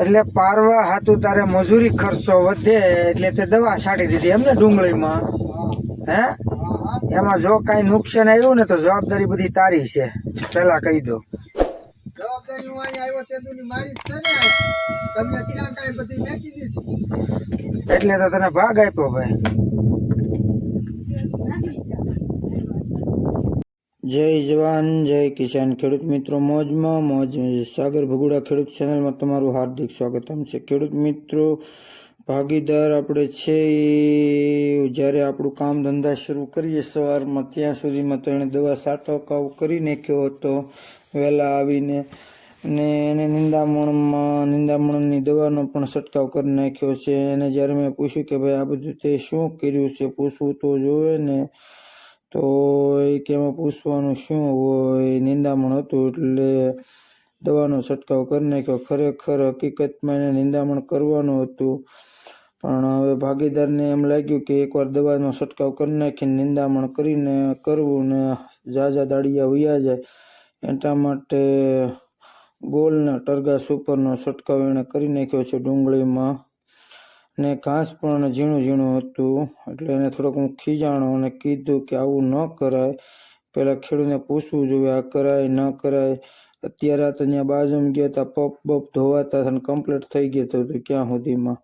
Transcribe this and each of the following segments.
એટલે પારવા હાતું તારે મજૂરી ખર્ચો વધે એટલે તે દવા છાંટી દીધી એમને ડુંગળીમાં. હે? એમાં જો કાંઈ નુકસાન આવ્યું ને તો જવાબદારી બધી તારી છે. પેલા કહી દો. એટલે તો તને ભાગ આપ્યો ભાઈ. જય જવાન, જય કિસાન ખેડૂત મિત્રો, મોજમાં મોજ. સાગર ભગુડા ખેડૂત ચેનલમાં તમારું હાર્દિક સ્વાગતમ છે. ખેડૂત મિત્રો, ભાગીદાર આપણે છે એ જ્યારે આપણું કામ ધંધા શરૂ કરીએ સવારમાં, ત્યાં સુધીમાં તો એણે દવા છાંટકાવ કરી નાખ્યો હતો, વહેલા આવીને. અને એને નિંદામણમાં, નિંદામણની દવાનો પણ છંટકાવ કરી નાખ્યો છે. અને જ્યારે મેં પૂછ્યું કે ભાઈ આ બધું તે શું કર્યું છે, પૂછવું તો જોવે ને. તો એ કે એમાં પૂછવાનું શું હોય, નિંદામણ હતું એટલે દવાનો છંટકાવ કરી નાખ્યો. ખરેખર હકીકતમાં એને નિંદામણ કરવાનું હતું. પણ હવે ભાગીદારને એમ લાગ્યું કે એકવાર દવાનો છંટકાવ કરી નાખીને નિંદામણ કરીને કરવું ને ઝાઝા દાડિયા વયા જાય. એટલા માટે ગોલના ટરગાસ ઉપરનો છંટકાવ એણે કરી નાખ્યો છે ડુંગળીમાં. ને ઘાસ પણ ઝીણું ઝીણું હતું. એટલે એને થોડોક હું ખીજાણો અને કીધું કે આવું ન કરાય. પહેલાં ખેડૂતને પૂછવું જોઈએ, આ કરાય, ન કરાય. અત્યારે આ તો ત્યાં બાજુમાં ગયા હતા પપ, બપ ધોવાતા હતા અને કમ્પ્લીટ થઈ ગયો હતો ક્યાં સુધીમાં?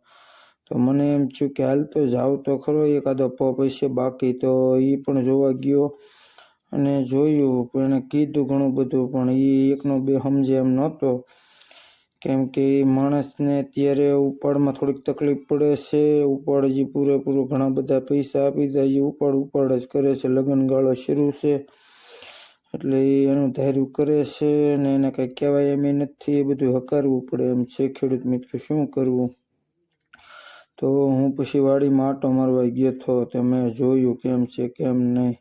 તો મને એમ થયું કે હાલ તો જાવ તો ખરો એકાદો પપ, હશે બાકી તો એ પણ જોવા ગયો. અને જોયું, પણ એણે કીધું ઘણું બધું, પણ એ એકનો બે સમજે એમ નહોતો. કેમ કે માણસને અત્યારે ઉપાડમાં થોડીક તકલીફ પડે છે. ઉપાડ હજી પૂરેપૂરો ઘણા બધા પૈસા આપી દે હજી ઉપાડ ઉપાડ જ કરે છે. લગ્નગાળો શરૂ છે. એટલે એનું ધાર્યું કરે છે અને એને કંઈ કહેવાય એમ નથી. એ બધું હકારવું પડે એમ છે. ખેડૂત મિત્રો, શું કરવું? તો હું પછી વાડીમાં આંટો મારવા ગયો હતો તો મેં જોયું કેમ છે, કેમ નહીં.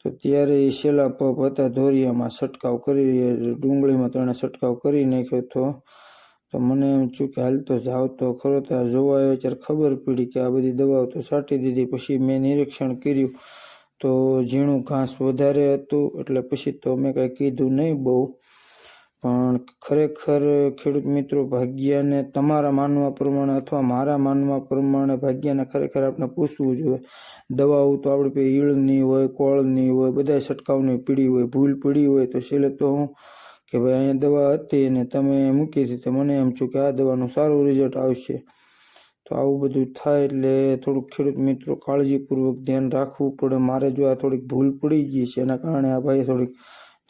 તો ત્યારે એ છેલ્લા પપ હતા. ધોરિયામાં છંટકાવ કરી ડુંગળીમાં તેણે છંટકાવ કરી નાખ્યો હતો તો મને એમ થયું હાલ તો જાવ તો ખરો તો આ જોવા આવ્યો ત્યારે ખબર પડી કે આ બધી દવાઓ તો છાંટી દીધી, પછી મેં નિરીક્ષણ કર્યું તો ઝીણું ઘાસ વધારે હતું, એટલે પછી તો મેં કાંઈ કીધું નહીં બહુ. પણ ખરેખર ખેડૂત મિત્રો, ભાગ્યાને તમારા માનવા પ્રમાણે અથવા મારા માનવા પ્રમાણે ભાગ્યાને ખરેખર આપણે પૂછવું જોઈએ. દવાઓ તો આપણી પાસે ઈળની હોય, કોળની હોય બધા છંટકાવની પીડી હોય, ભૂલ પડી હોય તો છેલ્લે તો હું કે ભાઈ અહીંયા દવા હતી અને તમે મૂકી હતી, તો મને એમ છું કે આ દવાનું સારું રિઝલ્ટ આવશે. તો આવું બધું થાય એટલે થોડુંક ખેડૂત મિત્રો કાળજીપૂર્વક ધ્યાન રાખવું પડે. મારે જો આ થોડીક ભૂલ પડી ગઈ છે, એના કારણે આ ભાઈ થોડીક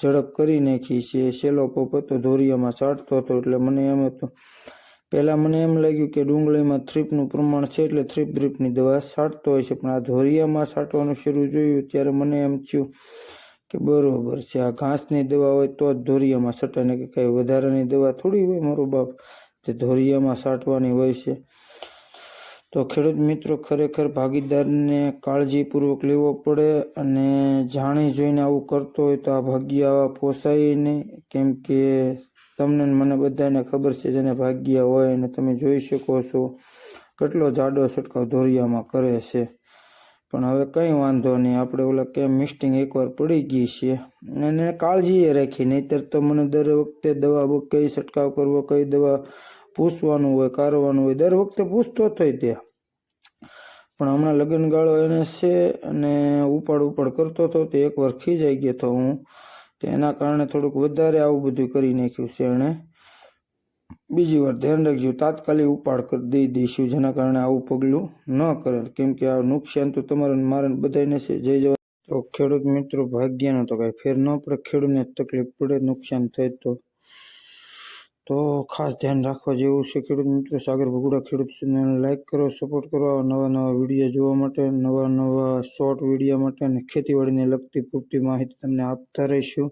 ઝડપ કરી નાખી છે. સેલો પોપ હતો, ધોરિયામાં ચાટતો હતો, એટલે મને એમ હતું. પહેલાં મને એમ લાગ્યું કે ડુંગળીમાં થ્રીપનું પ્રમાણ છે એટલે થ્રીપ ડ્રીપની દવા છાંટતો હોય છે, પણ આ ધોરિયામાં છાંટવાનું શરૂ જોયું ત્યારે મને એમ થયું કે બરાબર છે. આ ઘાસની દવા હોય તો જ ધોરિયામાં છટે, ને કે કાંઈ વધારાની દવા થોડી હોય મારો બાપ, તે ધોરિયામાં છાંટવાની હોય છે. તો ખેડૂત મિત્રો, ખરેખર ભાગીદારને કાળજીપૂર્વક લેવો પડે અને જાણી જોઈને આવું કરતો હોય તો આ ભાગ્ય પોસાય નહીં. કેમ કે તમને મને બધાને ખબર છે જેને ભાગ્ય હોય અને તમે જોઈ શકો છો, કેટલો જાડો છંટકાવ ધોરિયામાં કરે છે. પણ હવે કંઈ વાંધો નહીં. આપણે ઓલા કેમ મિસ્ટિંગ એકવાર પડી ગઈ છે. અને કાળજીએ રાખી, નહીંતર તો મને દર વખતે દવા કઈ છંટકાવ કરવો, કઈ દવા પૂછવાનું હોય, કારવાનું હોય, દર વખતે પૂછતો થઈ ત્યાં. પણ હમણાં લગ્નગાળો એને છે અને ઉપાડ ઉપાડ કરતો હતો તે એકવાર ખીજાઈ ગયો હતો હું. તો એના કારણે થોડુંક વધારે આવું બધું કરી નાખ્યું છે એણે. બીજી વાર ધ્યાન રાખજો તાત્કાલિક ઉપાડ કરી દઈ દઈશું, જેના કારણે આવું પગલું ન કરે કેમ કે આ નુકસાન તો તમારે મારે બધાને છે. જય જવા તો ખેડૂત મિત્રો, ભાગ્યનો તો કાંઈ ફેર ન પડે. ખેડૂતને તકલીફ પડે, નુકસાન થાય તો. તો ખાસ ધ્યાન રાખવા જેવું છે ખેડૂત મિત્રો. સાગર ભગુડા ખેડૂત ચેનલને લાઈક કરો સપોર્ટ કરો. નવા નવા વીડિયો જોવા માટે, નવા નવા શોર્ટ વીડિયો માટે અને ખેતીવાડીને લગતી પૂરતી માહિતી તમને આપતા રહીશું.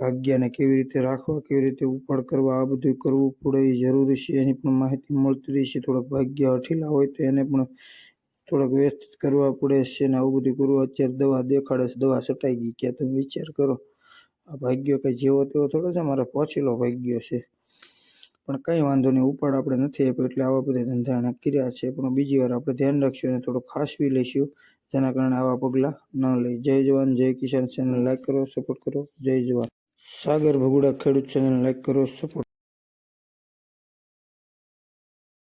ભાગ્યને કેવી રીતે રાખવા, કેવી રીતે ઉપાડ કરવા, આ બધું કરવું પડે એ જરૂરી છે. એની પણ માહિતી મળતી રહેશે થોડાક ભાગ્ય અઠીલા હોય તો એને પણ થોડાક વ્યવસ્થિત કરવા પડે છે ને આવું બધું કરવું. અત્યારે દવા દેખાડે છે, દવા છટાઈ ગઈ. ક્યાં તમે વિચાર કરો, આ ભાગ્યો કંઈ જેવો તેવો થોડો છે, મારે પહોંચેલો ભાગ્યો છે. પણ કંઈ વાંધો નહીં, ઉપાડ આપણે નથી આપ્યો એટલે આવા બધા ધંધાણા કર્યા છે. પણ બીજી વાર આપણે ધ્યાન રાખશું અને થોડું ખાસવી લઈશું. જેના કારણે આવા પગલાં ન લઈ જય જવાન, જય કિસાન ચેનલ. લાઈક કરો સપોર્ટ કરો. જય જવાન. સાગર ભગુડા ખેડૂત ચેનલ લાઈક કરો સપોર્ટ